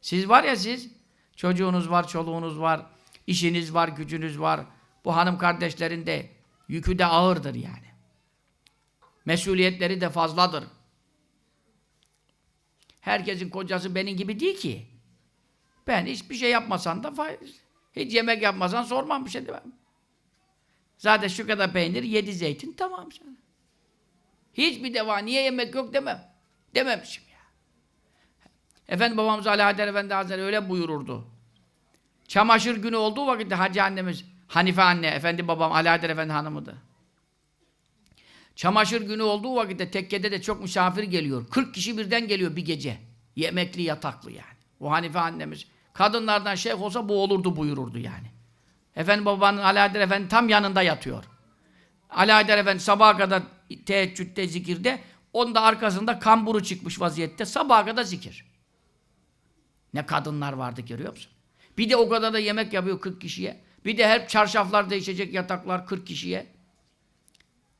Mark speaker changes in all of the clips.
Speaker 1: Siz var ya siz, çocuğunuz var, çoluğunuz var, işiniz var, gücünüz var. Bu hanım kardeşlerin de yükü de ağırdır yani. Mesuliyetleri de fazladır. Herkesin kocası benim gibi değil ki. Ben hiçbir şey yapmasan da hiç yemek yapmasan sormam bir şey demem. Zaten şu kadar peynir, yedi zeytin tamam sana. Hiçbir deva niye yemek yok demem. Dememişim. Efendi babamız Ali Efendi Hazretleri öyle buyururdu. Çamaşır günü olduğu vakitte Hacı annemiz Hanife anne, efendi babam Ali Efendi hanımıdı. Çamaşır günü olduğu vakitte tekkede de çok misafir geliyor. 40 kişi birden geliyor bir gece. Yemekli yataklı yani. O Hanife annemiz. Kadınlardan şeyh olsa bu olurdu buyururdu yani. Efendi babanın Ali Efendi tam yanında yatıyor. Ali Efendi sabaha kadar teheccüde, zikirde, onun da arkasında kamburu çıkmış vaziyette sabaha kadar zikir. Ne kadınlar vardı görüyor musun? Bir de o kadar da yemek yapıyor 40 kişiye. Bir de hep çarşaflar değişecek yataklar 40 kişiye.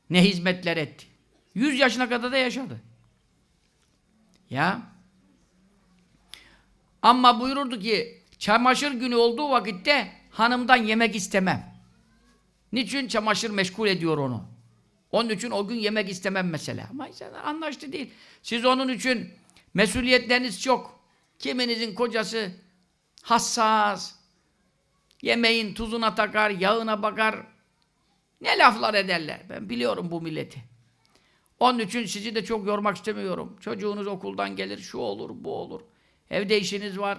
Speaker 1: Ne hizmetler etti. 100 yaşına kadar da yaşadı. Ya. Ama buyururdu ki çamaşır günü olduğu vakitte hanımdan yemek istemem. Niçin? Çamaşır meşgul ediyor onu. Onun için o gün yemek istemem mesela. Ama anlaştı değil. Siz onun için mesuliyetleriniz çok. Kiminizin kocası hassas, yemeğin tuzuna takar, yağına bakar. Ne laflar ederler. Ben biliyorum bu milleti. Onun için sizi de çok yormak istemiyorum. Çocuğunuz okuldan gelir, şu olur, bu olur. Evde işiniz var.